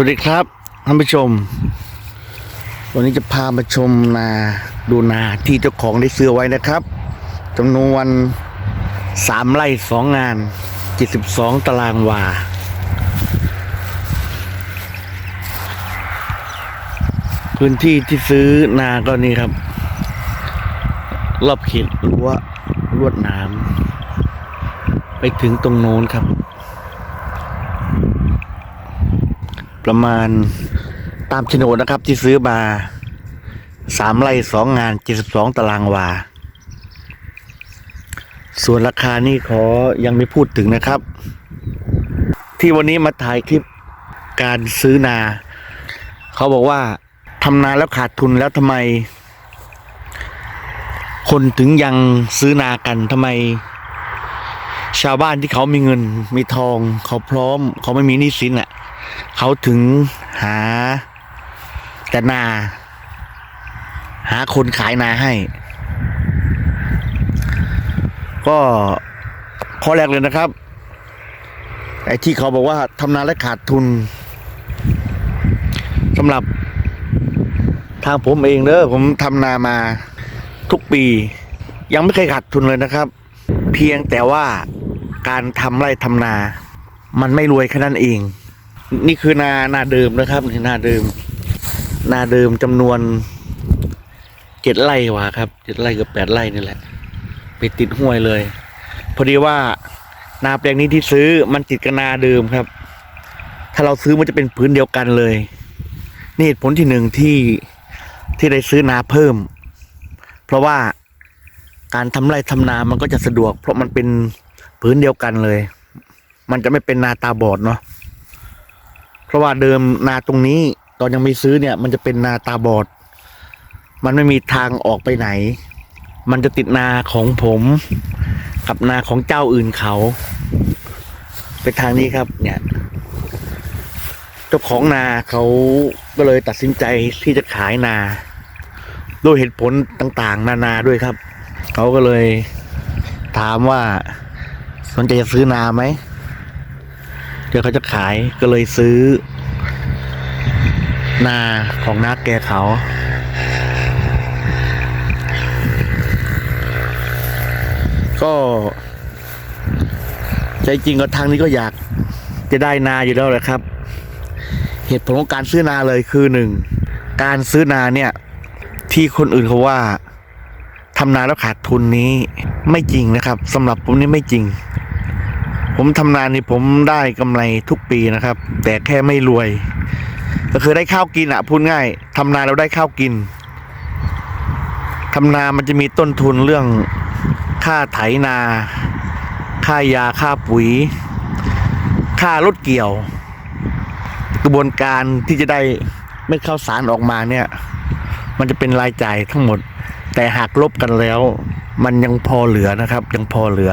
วัสดีครับท่านผู้ชม วันนี้จะพามาชมนาดูนาที่เจ้าของได้ซื้อไว้นะครับจำนวนสามไร่สองงานเจ็ดสิบสองตารางวา พื้นที่ที่ซื้อนาก็นี่ครับ รอบเขตรั้วลวดน้ำไปถึงตรงโน้นครับ ประมาณตามโฉนดนะครับ ที่ซื้อมาสามไร่สองงานเจ็ดสิบสองตารางวา ส่วนราคานี่ขอยังไม่พูดถึงนะครับ ที่วันนี้มาถ่ายคลิปการซื้อนา เขาบอกว่าทำนาแล้วขาดทุนแล้วทำไม คนถึงยังซื้อนากันทำไม ชาวบ้านที่เขามีเงินมีทอง เขาพร้อม เขาไม่มีหนี้สินอะ เขาถึงหาแต่นา หาคนขายนาให้ ก็ข้อแรกเลยนะครับ ไอ้ที่เขาบอกว่าทำนาและขาดทุนสำหรับทางผมเองเด้อผมทำนามาทุกปี ยังไม่เคยขาดทุนเลยนะครับ เพียงแต่ว่าการทำไร่ทำนา มันไม่รวยแค่นั้นเอง นี่คือนานาเดิมนะครับนี่นาเดิม นาเดิมจำนวนเจ็ดไร่วะครับเจ็ดไร่กับแปดไร่นี่แหละ ไปติดห้วยเลย พอดีว่านาแปลงนี้ที่ซื้อมันติดกับนาเดิมครับ ถ้าเราซื้อมันจะเป็นพื้นเดียวกันเลย นี่เหตุผลที่หนึ่งที่ที่ได้ซื้อนาเพิ่ม เพราะว่าการทำไร่ทำนามันก็จะสะดวก เพราะมันเป็นพื้นเดียวกันเลย มันจะไม่เป็นนาตาบอดเนาะ ราะว่าเดิมนาตรงนี้ตอนยังไม่ซื้อเนี่ย มันจะเป็นนาตาบอด มันไม่มีทางออกไปไหน มันจะติดนาของผม กับนาของเจ้าอื่นเขาเป็นทางนี้ครับ เนี่ยเจ้าของนาเขาก็เลยตัดสินใจที่จะขายนาด้วยเหตุผลต่างๆ นานาด้วยครับ เขาก็เลยถามว่าสนใจจะซื้อนาไหม เดี๋ยวเขาจะขายก็เลยซื้อ นาของน้าแกเขา ก็ใจจริงก็ทางนี้ก็อยากจะได้นาอยู่แล้วแหละครับ เหตุผลของการซื้อนาเลยคือหนึ่งการซื้อนาเนี่ย ที่คนอื่นเขาว่าทำนาแล้วขาดทุนนี้ไม่จริงนะครับสำหรับผมนี่ไม่จริง ผมทำนานี่ผมได้กำไรทุกปีนะครับ แต่แค่ไม่รวย ก็คือได้ข้าวกินอะพูดง่ายทำนาเราได้ข้าวกินทำนามันจะมีต้นทุนเรื่องค่าไถนา ค่ายาค่าปุ๋ย ค่ารถเกี่ยว กระบวนการที่จะได้เม็ดข้าวสารออกมาเนี่ย มันจะเป็นรายจ่ายทั้งหมด แต่หากลบกันแล้ว มันยังพอเหลือนะครับ ยังพอเหลือ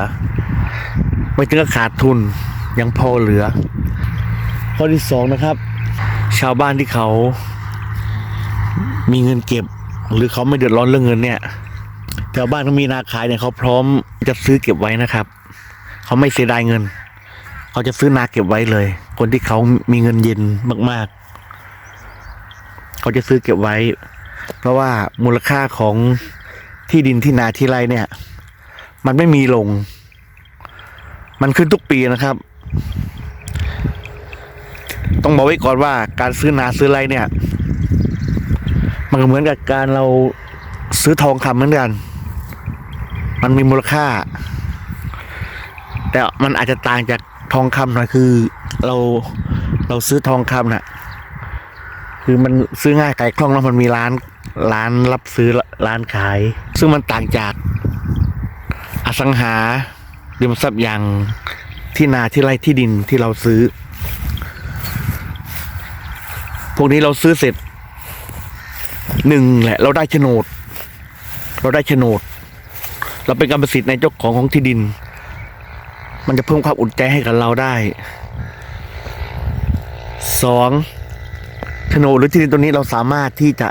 ไม่ถึงกับขาดทุนยังพอเหลือ ข้อที่สองนะครับ ชาวบ้านที่เขามีเงินเก็บ หรือเขาไม่เดือดร้อนเรื่องเงินเนี่ยแถวบ้านเขามีนาขายเนี่ยเขาพร้อมจะซื้อเก็บไว้นะครับเขาไม่เสียดายเงิน เขาจะซื้อนาเก็บไว้เลย คนที่เขามีเงินเย็นมาก ๆ เขาจะซื้อเก็บไว้ เพราะว่ามูลค่าของที่ดินที่นาที่ไรเนี่ย มันไม่มีลง มันขึ้นทุกปีนะครับ ต้องบอกไว้ก่อนว่าการซื้อนาซื้อไรเนี่ย มันเหมือนกับการเราซื้อทองคำเหมือนกัน มันมีมูลค่า แต่มันอาจจะต่างจากทองคำหน่อยคือ เราเราซื้อทองคำน่ะ คือมันซื้อง่ายไก่คล่องแล้วมันมีร้านร้านรับซื้อร้านขาย ซึ่งมันต่างจากอสังหา ริมทรัพย์อย่างที่นาที่ไร่ที่ดินที่เราซื้อ พวกนี้เราซื้อเสร็จหนึ่งแหละ เราได้โฉนด เราได้โฉนด เราเป็นกรรมสิทธิ์ในเจ้าของของที่ดิน มันจะเพิ่มความอุ่นใจให้กับเราได้สองโฉนดหรือที่ดินตัวนี้เราสามารถที่จะ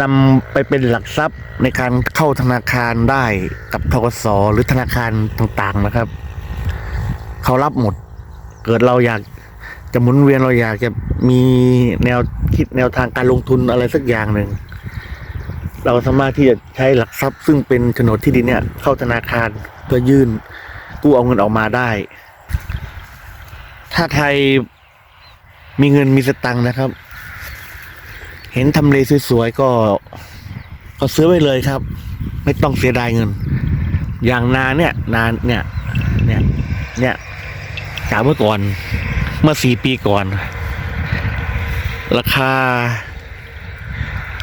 นำไปเป็นหลักทรัพย์ในการเข้าธนาคารได้กับทกสหรือธนาคารต่างๆนะครับ เขารับหมด เกิดเราอยากจะหมุนเวียนเราอยากจะมีแนวคิดแนวทางการลงทุนอะไรสักอย่างหนึ่ง เราสามารถที่จะใช้หลักทรัพย์ ซึ่งเป็นโฉนดที่ดินเนี่ย เข้าธนาคารเพื่อยื่นกู้เอาเงินออกมาได้ ถ้าใครมีเงินมีสตังค์นะครับ เห็นทำเลสวยๆก็ ก็ซื้อไว้เลยครับ ไม่ต้องเสียดายเงิน อย่างนาเนี่ย นานเนี่ย เนี่ย เนี่ยจากเมื่อก่อน เมื่อสี่ปีก่อน ราคา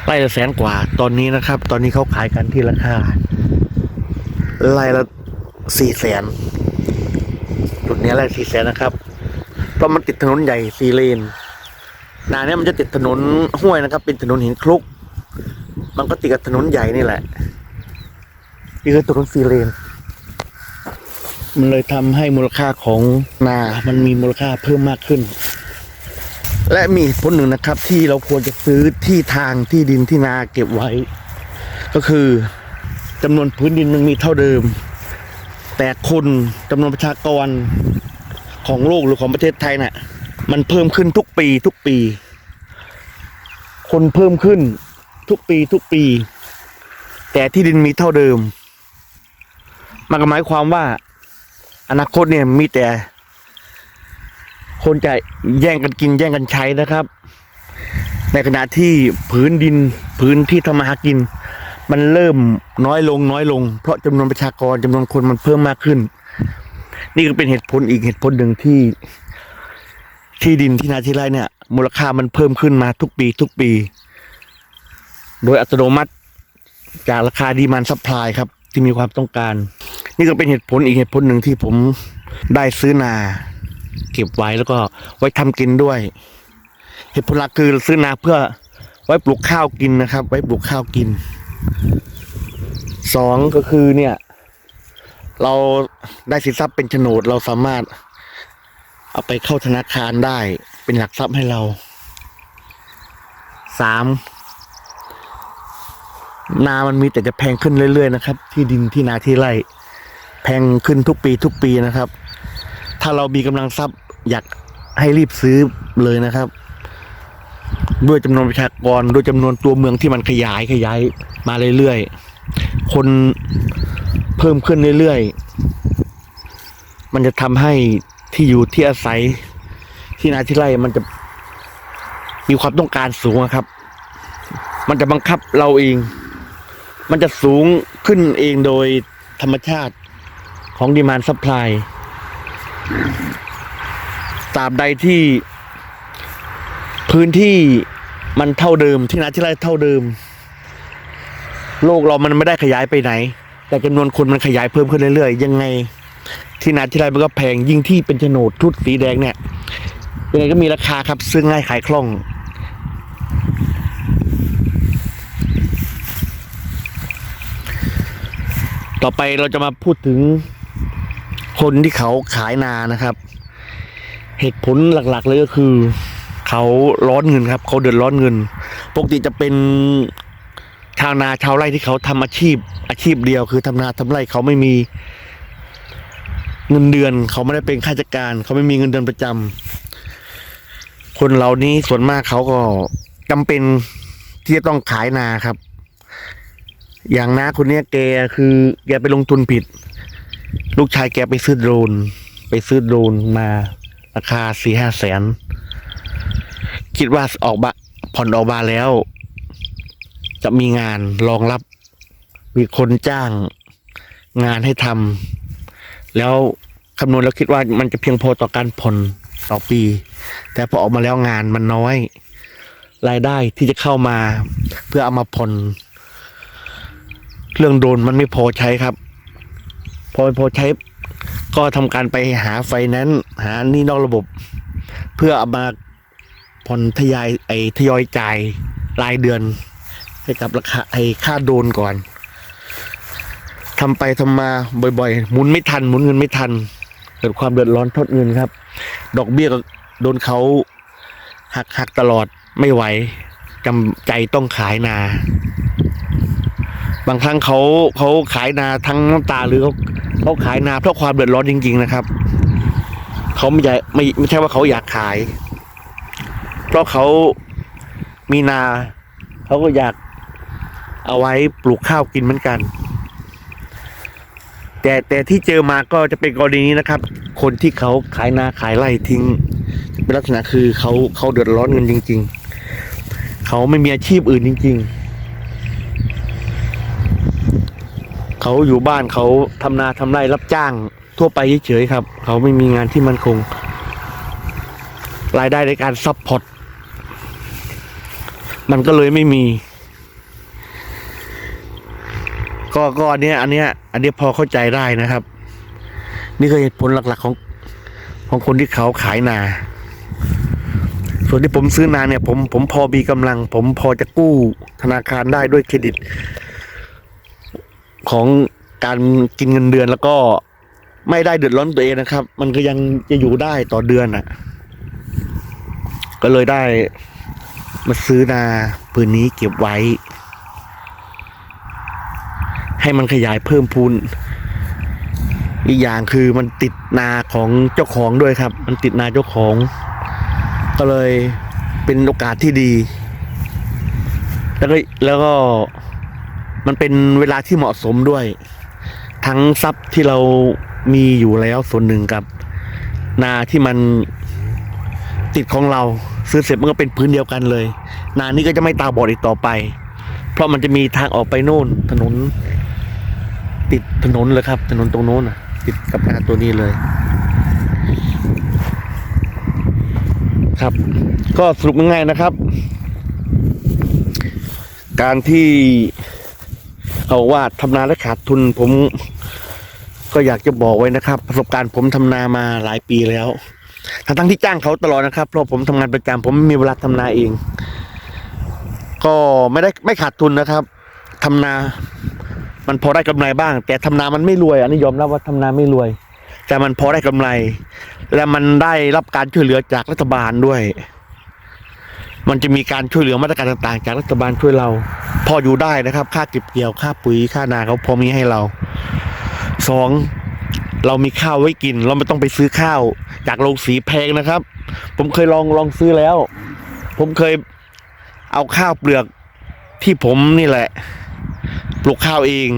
ไร่ละแสนกว่า ตอนนี้นะครับ ตอนนี้เขาขายกันที่ราคาไร่ละสี่แสนจุดเนี้ยไร่สี่แสนนะครับเพราะมันติดถนนใหญ่สี่เลน นาเนี่ยมันจะติดถนนห้วยนะครับ เป็นถนนหินคลุก มันก็ติดกับถนนใหญ่นี่แหละนี่คือถนนสี่เลน มันเลยทำให้มูลค่าของนา มันมีมูลค่าเพิ่มมากขึ้น และมีผลหนึ่งนะครับ ที่เราควรจะซื้อที่ทางที่ดินที่นาเก็บไว้ ก็คือจำนวนพื้นดินมันมีเท่าเดิม แต่คนจำนวนประชากรของโลกหรือของประเทศไทยน่ะ มันเพิ่มขึ้นทุกปีทุกปี คนเพิ่มขึ้นทุกปีทุกปี แต่ที่ดินมีเท่าเดิม มันก็หมายความว่า อนาคตเนี่ยมีแต่ คนจะแย่งกันกินแย่งกันใช้นะครับ ในขณะที่พื้นดินพื้นที่ทำมาหากิน มันเริ่มน้อยลงน้อยลง เพราะจำนวนประชากรจำนวนคนมันเพิ่มมากขึ้น นี่ก็เป็นเหตุผลอีกเหตุผลหนึ่งที่ ที่ดินที่นาที่ไร่เนี่ย มูลค่ามันเพิ่มขึ้นมาทุกปีทุกปี โดยอัตโนมัติจากราคาดีมันซัพพลายครับ ที่มีความต้องการ นี่ก็เป็นเหตุผลอีกเหตุผลหนึ่งที่ผมได้ซื้อนา เก็บไว้แล้วก็ไว้ทำกินด้วย เหตุผลหลักคือซื้อนาเพื่อไว้ปลูกข้าวกินนะครับ ไว้ปลูกข้าวกินสองก็คือเนี่ย เราได้สินทรัพย์เป็นโฉนดเราสามารถ เอาไปเข้าธนาคารได้เป็นหลักทรัพย์ให้เราสามนามันมีแต่จะแพงขึ้นเรื่อย ๆ นะครับ ที่ดินที่นาที่ไร่แพงขึ้นทุกปีทุกปีนะครับ ถ้าเรามีกำลังทรัพย์อยากให้รีบซื้อเลยนะครับ ด้วยจำนวนประชากรด้วยจำนวนตัวเมืองที่มันขยายขยายมาเรื่อยๆคนเพิ่มขึ้นเรื่อยๆมันจะทำให้ ที่อยู่ที่อาศัย ที่นาที่ไร่มันจะมีความต้องการสูงครับ มันจะบังคับเราเอง มันจะสูงขึ้นเองโดยธรรมชาติของดีมานซัพพลายตราบใดที่พื้นที่มันเท่าเดิมที่นาที่ไร่เท่าเดิม โลกเรามันไม่ได้ขยายไปไหน แต่จำนวนคนมันขยายเพิ่มขึ้นเรื่อยๆ ยังไง ที่นาที่ไรมันก็แพงยิ่งที่เป็นโฉนดทุดสีแดงเนี่ยยังไงก็มีราคาครับ ซื้อง่ายขายคล่อง ต่อไปเราจะมาพูดถึงคนที่เขาขายนานะครับ เหตุผลหลักๆเลยก็คือ เขาร้อนเงินครับ เขาเดือดร้อนเงินปกติจะเป็นชาวนาชาวไร่ที่เขาทำอาชีพ อาชีพเดียวคือทำนาทำไร่เขาไม่มี เงินเดือนเขาไม่ได้เป็นข้าราชการ เขาไม่มีเงินเดือนประจำคนเหล่านี้ส่วนมากเขาก็จำเป็นที่จะต้องขายนาครับ อย่างน้าคนเนี้ยแกคือแกไปลงทุนผิด ลูกชายแกไปซื้อโดรน ไปซื้อโดรนมาราคาสี่ห้าแสน คิดว่าออกบาผ่อนออกมาแล้ว จะมีงานรองรับ มีคนจ้างงานให้ทำ แล้วคำนวณแล้วคิดว่ามันจะเพียงพอต่อการผ่อนต่อปี แต่พอออกมาแล้วงานมันน้อย รายได้ที่จะเข้ามาเพื่อเอามาผ่อนเครื่องโดนมันไม่พอใช้ครับ พอไม่พอใช้ก็ทำการไปหาไฟแนนซ์หาหนี่นอกระบบ เพื่อเอามาผ่อนทยายไอทยอยจ่ายรายเดือน ให้กับราคาไอค่าโดนก่อน ทำไปทำมาบ่อยๆหมุนไม่ทันหมุนเงินไม่ทัน เกิดความเดือดร้อนทดเงินครับ ดอกเบี้ยก็โดนเขาหักหักตลอดไม่ไหวจำใจต้องขายนา บางครั้งเขาเขาขายนาทั้งน้ำตาหรือเขาเขาขายนาเพราะความเดือดร้อนจริง ๆ นะครับเขาไม่ใช่ไม่ไม่ใช่ว่าเขาอยากขาย เพราะเขามีนาเขาก็อยากเอาไว้ปลูกข้าวกินเหมือนกัน แต่แต่ที่เจอมาก็จะเป็นกรณีนี้นะครับ คนที่เขาขายนาขายไร่ทิ้ง เป็นลักษณะคือเขาเขาเดือดร้อนเงินจริง ๆ เขาไม่มีอาชีพอื่นจริง ๆ เขาอยู่บ้านเขาทำนาทำไร่รับจ้าง ทั่วไปเฉยๆครับ เขาไม่มีงานที่มั่นคง รายได้ในการซัพพอร์ตมันก็เลยไม่มี ก็ก็อันเนี้ยอันเนี้ยอันเนี้ยพอเข้าใจได้นะครับ นี่คือเหตุผลหลักๆของของคนที่เขาขายนา ส่วนที่ผมซื้อนาเนี่ย ผมผมพอมีกำลัง ผมพอจะกู้ธนาคารได้ด้วยเครดิต ของการกินเงินเดือนแล้วก็ไม่ได้เดือดร้อนตัวเองนะครับ มันก็ยังจะอยู่ได้ต่อเดือนอะ ก็เลยได้มาซื้อนาปืนนี้เก็บไว้ ให้มันขยายเพิ่มพูน อีกอย่างคือมันติดนาของเจ้าของด้วยครับ มันติดนาเจ้าของ ก็เลยเป็นโอกาสที่ดี แล้วก็แล้วก็มันเป็นเวลาที่เหมาะสมด้วย ทั้งทรัพย์ที่เรามีอยู่แล้วส่วนหนึ่งกับ นาที่มันติดของเราซื้อเสร็จมันก็เป็นพื้นเดียวกันเลย นานี้ก็จะไม่ตาบอดอีกต่อไป เพราะมันจะมีทางออกไปโน่นถนน ติดถนนเลยครับ ถนนตรงโน้นติดกับนาตัวนี้เลย ครับ ก็สรุปง่ายๆนะครับ การที่เอาว่าทำนาและขาดทุนผม ก็อยากจะบอกไว้นะครับ ประสบการณ์ผมทำนามาหลายปีแล้วทั้งทั้งที่จ้างเขาตลอดนะครับเพราะผมทำงานประจำผมไม่มีเวลาทำนาเอง ก็ไม่ได้ไม่ขาดทุนนะครับทำนา มันพอได้กำไรบ้าง แต่ทำนามันไม่รวย อันนี้ยอมรับว่าทำนาไม่รวย แต่มันพอได้กำไร และมันได้รับการช่วยเหลือจากรัฐบาลด้วย มันจะมีการช่วยเหลือมาตรการต่าง ๆ จากรัฐบาลช่วยเรา พออยู่ได้นะครับ ค่าเก็บเกี่ยวค่าปุ๋ยค่านาเขาพอมีให้เราสองเรามีข้าวไว้กิน เราไม่ต้องไปซื้อข้าว จากโรงสีแพงนะครับ ผมเคยลองลองซื้อแล้ว ผมเคยเอาข้าวเปลือกที่ผมนี่แหละ ปลูกข้าวเอง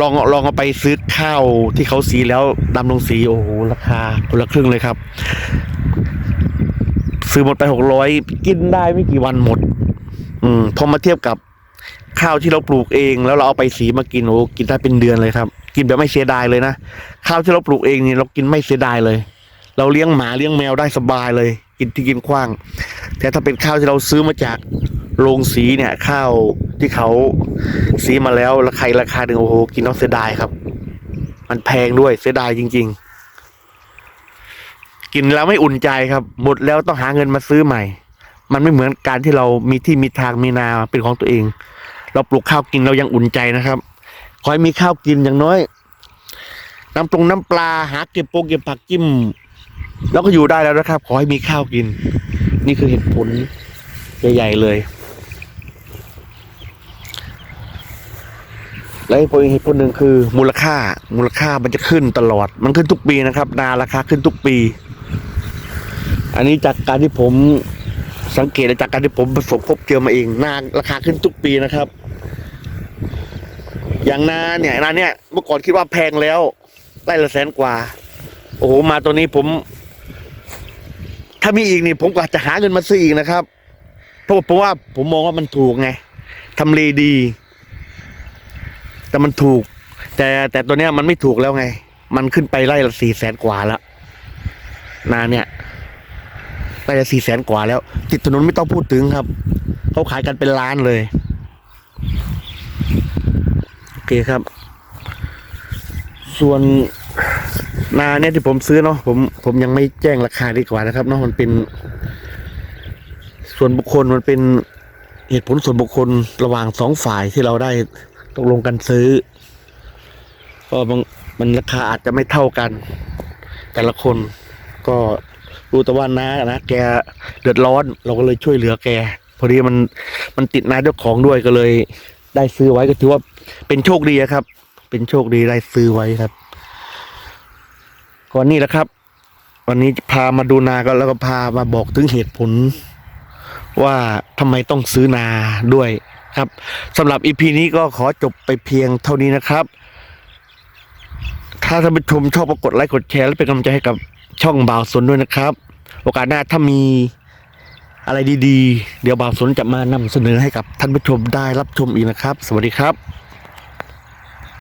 ลองลองเอาไปซื้อข้าวที่เขาสีแล้วดำลงสีโอ้โหราคาคนละครึ่งเลยครับ ซื้อหมดไปหกร้อยกินได้ไม่กี่วันหมด อืมพอมาเทียบกับข้าวที่เราปลูกเอง แล้วเราเอาไปสีมากินโอ้กินได้เป็นเดือนเลยครับ กินแบบไม่เสียดายเลยนะข้าวที่เราปลูกเองนี่เรากินไม่เสียดายเลย เราเลี้ยงหมาเลี้ยงแมวได้สบายเลย กินที่กินขว้าง แต่ถ้าเป็นข้าวที่เราซื้อมาจาก โรงสีเนี่ย ข้าวที่เขาสีมาแล้วราคาราคาหนึ่งโอ้โหกินแล้วเสียดายครับ มันแพงด้วยเสียดายจริง ๆ กินแล้วไม่อุ่นใจครับ หมดแล้วต้องหาเงินมาซื้อใหม่ มันไม่เหมือนการที่เรามีที่มีทางมีนาเป็นของตัวเอง เราปลูกข้าวกินเรายังอุ่นใจนะครับขอให้มีข้าวกินอย่างน้อยน้ำปรุงน้ำปลาหาเก็บโปงเก็บผักจิ้มแล้วก็อยู่ได้แล้วนะครับ ขอให้มีข้าวกิน นี่คือเหตุผลใหญ่ๆเลย และอีกเหตุผลหนึ่งคือมูลค่ามูลค่ามันจะขึ้นตลอด มันขึ้นทุกปีนะครับนาราคาขึ้นทุกปี อันนี้จากการที่ผมสังเกตและจากการที่ผมประสบพบเจอมาเองนาราคาขึ้นทุกปีนะครับ อย่างนาเนี่ยนาเนี่ยเมื่อก่อนคิดว่าแพงแล้วไร่ละแสนกว่า โอ้โหมาตัวนี้ผม ถ้ามีอีกนี่ผมก็จจะหาเงินมาซื้ออีกนะครับเพราะเพราะว่าผมมองว่ามันถูกไงทำเลดี แต่มันถูก แต่แต่ตัวเนี้ยมันไม่ถูกแล้วไง มันขึ้นไปไร่ละสี่แสนกว่าแล้วนาเนี่ยไร่ละสี่แสนกว่าแล้ว ติดถนนไม่ต้องพูดถึงครับ เขาขายกันเป็นล้านเลย โอเคครับ ส่วนนาเนี่ยที่ผมซื้อเนาะผมผมยังไม่แจ้งราคาดีกว่านะครับเนาะมันเป็น ส่วนบุคคลมันเป็นเหตุผลส่วนบุคคลระหว่างสองฝ่ายที่เราได้ ตกลงกันซื้อก็บางมันราคาอาจจะไม่เท่ากัน แต่ละคนก็รู้แต่ว่าน้านะแกเดือดร้อนเราก็เลยช่วยเหลือแก พอดีมันมันติดนาเจ้าของด้วยก็เลย ได้ซื้อไว้ก็ถือว่าเป็นโชคดีครับ เป็นโชคดีได้ซื้อไว้ครับก่อนนี้แหละครับ วันนี้พามาดูนาก็แล้วก็พามาบอกถึงเหตุผล ว่าทำไมต้องซื้อนาด้วย ครับสำหรับอีพีนี้ก็ขอจบไปเพียงเท่านี้นะครับ ถ้าท่านผู้ชมชอบก็กดไลค์กดแชร์และเป็นกำลังใจให้กับช่องบ่าวสนด้วยนะครับ โอกาสหน้าถ้ามีอะไรดีๆ เดี๋ยวบ่าวสนจะมานำเสนอให้กับท่านผู้ชมได้รับชมอีกนะครับ สวัสดีครับ